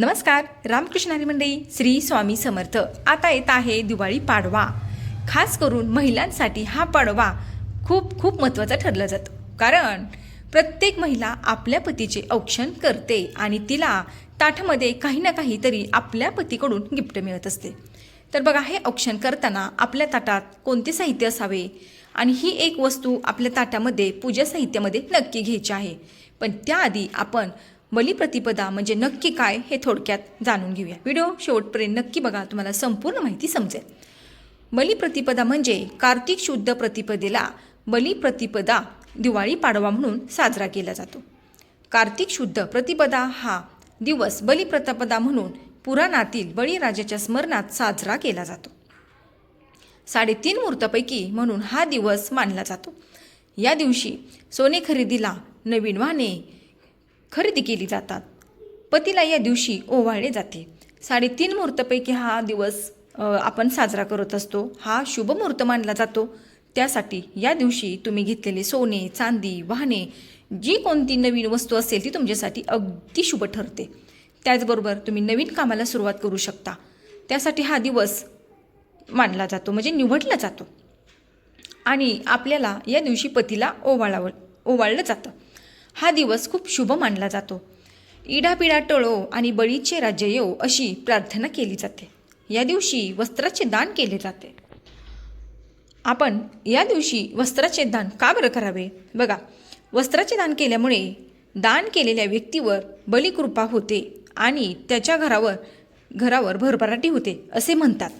नमस्कार रामकृष्ण हरी मंडळी श्री स्वामी समर्थ. आता येत आहे दिवाळी पाडवा. खास करून महिलांसाठी हा पाडवा खूप खूप महत्त्वाचा ठरला जातो. कारण प्रत्येक महिला आपल्या पतीचे औक्षण करते आणि तिला ताठामध्ये काही ना काहीतरी आपल्या पतीकडून गिफ्ट मिळत असते. तर बघा हे औक्षण करताना आपल्या ताटात कोणते साहित्य असावे? आणि ही एक वस्तू आपल्या ताटामध्ये पूजा साहित्यामध्ये नक्की घ्यायची आहे. पण त्याआधी आपण बलिप्रतिपदा म्हणजे नक्की काय हे थोडक्यात जाणून घेऊया. व्हिडिओ शेवटपर्यंत नक्की बघा तुम्हाला संपूर्ण माहिती समजेल. बलिप्रतिपदा म्हणजे कार्तिक शुद्ध प्रतिपदेला बलिप्रतिपदा दिवाळी पाडवा म्हणून साजरा केला जातो. कार्तिक शुद्ध प्रतिपदा हा दिवस बलिप्रतिपदा म्हणून पुराणातील बळीराजाच्या स्मरणात साजरा केला जातो. साडेतीन मुहूर्तापैकी म्हणून हा दिवस मानला जातो. या दिवशी सोने खरेदीला नवीन वाहने खरेदी केली जातात. पतीला या दिवशी ओवाळले जाते. साडेतीन मुहूर्तपैकी हा दिवस आपण साजरा करत असतो. हा शुभ मुहूर्त मानला जातो. त्यासाठी या दिवशी तुम्ही घेतलेले सोने चांदी वाहने जी कोणती नवीन वस्तू असेल ती तुमच्यासाठी अगदी शुभ ठरते. त्याचबरोबर तुम्ही नवीन कामाला सुरुवात करू शकता. त्यासाठी हा दिवस मानला जातो म्हणजे निवडला जातो. आणि आपल्याला या दिवशी पतीला ओवाळावं ओवाळलं जातं. हा दिवस खूप शुभ मानला जातो. इडापिडा टळो आणि बळीचे राज्य येऊ अशी प्रार्थना केली जाते. या दिवशी वस्त्राचे दान केले जाते. आपण या दिवशी वस्त्राचे दान का बरं करावे? बघा वस्त्राचे दान केल्यामुळे दान केलेल्या व्यक्तीवर बलिकृपा होते आणि त्याच्या घरावर घरावर भरभराटी होते असे म्हणतात.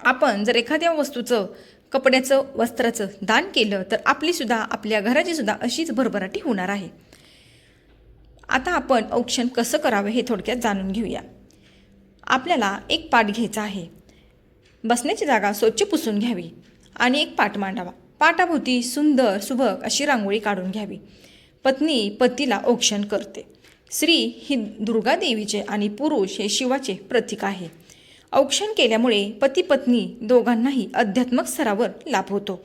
आपण जर एखाद्या वस्तूचं कपड्याचं वस्त्राचं दान केलं तर आपलीसुद्धा आपल्या घराचीसुद्धा अशीच भरभराटी होणार आहे. आता आपण औक्षण कसं करावं हे थोडक्यात जाणून घेऊया. आपल्याला एक पाट घ्यायचा आहे. बसण्याची जागा स्वच्छ पुसून घ्यावी आणि एक पाट मांडावा. पाटाभोवती सुंदर सुबक अशी रांगोळी काढून घ्यावी. पत्नी पतीला औक्षण करते. स्त्री ही दुर्गा देवीचे आणि पुरुष हे शिवाचे प्रतीक आहे. औक्षण केल्यामुळे पती पत्नी दोघांनाही अध्यात्मक स्तरावर लाभ होतो.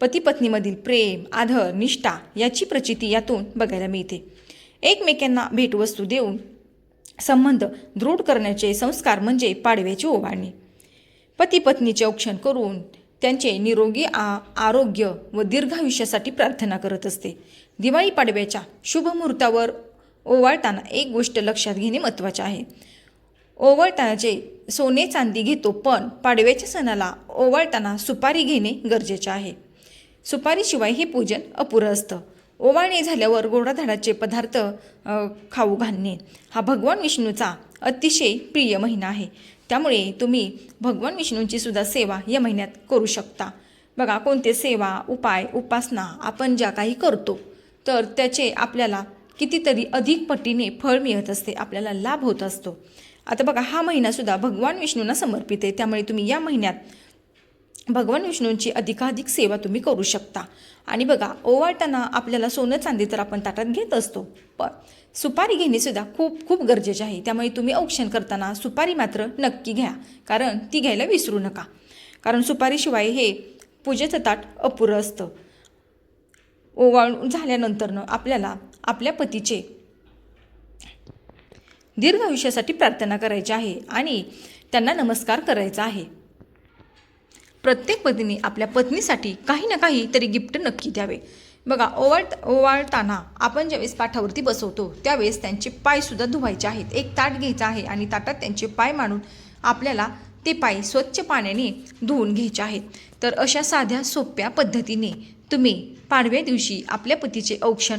पती पत्नीमधील प्रेम आदर निष्ठा याची प्रचिती यातून बघायला मिळते. एकमेकांना भेटवस्तू देऊन संबंध दृढ करण्याचे संस्कार म्हणजे पाडव्याची ओवाळणी. पती पत्नीचे औक्षण करून त्यांचे निरोगी आ आरोग्य व दीर्घायुष्यासाठी प्रार्थना करत असते. दिवाळी पाडव्याच्या शुभ मुहूर्तावर ओवाळताना एक गोष्ट लक्षात घेणे महत्त्वाचे आहे. ओवाळतानाचे सोने चांदी घेतो पण पाडव्याच्या सणाला ओवाळताना सुपारी घेणे गरजेचे आहे. सुपारीशिवाय हे पूजन अपुरं असतं. ओवाळणे झाल्यावर गोडाधडाचे पदार्थ खाऊ घालणे. हा भगवान विष्णूचा अतिशय प्रिय महिना आहे. त्यामुळे तुम्ही भगवान विष्णूंची सुद्धा सेवा या महिन्यात करू शकता. बघा कोणते सेवा उपाय उपासना आपण ज्या काही करतो तर त्याचे आपल्याला कितीतरी अधिक पटीने फळ मिळत असते आपल्याला लाभ होत असतो. आता बघा हा महिनासुद्धा भगवान विष्णूंना समर्पित आहे. त्यामुळे तुम्ही या महिन्यात भगवान विष्णूंची अधिकाधिक सेवा तुम्ही करू शकता. आणि बघा ओवाळताना आपल्याला सोनं चांदी तर आपण ताटात घेत असतो पण सुपारी घेणेसुद्धा खूप खूप गरजेचे आहे. त्यामुळे तुम्ही औक्षण करताना सुपारी मात्र नक्की घ्या कारण ती घ्यायला विसरू नका. कारण सुपारीशिवाय हे पूजेचं ताट अपुरं असतं. ओवाळून झाल्यानंतरनं आपल्याला आपल्या पतीचे दीर्घ आयुष्यासाठी प्रार्थना करायची आहे आणि त्यांना नमस्कार करायचा आहे. प्रत्येक पतीने आपल्या पत्नीसाठी काही ना काही तरी गिफ्ट नक्की द्यावे. बघा ओवाळ ओवाळताना आपण ज्यावेळेस पाठावरती बसवतो त्यावेळेस त्यांचे पायसुद्धा धुवायचे आहेत. एक ताट घ्यायचा आहे आणि ताटात त्यांचे पाय मांडून आपल्याला ते पाय स्वच्छ पाण्याने धुवून घ्यायचे आहेत. तर अशा साध्या सोप्या पद्धतीने तुम्ही पाडव्या दिवशी आपल्या पतीचे औक्षण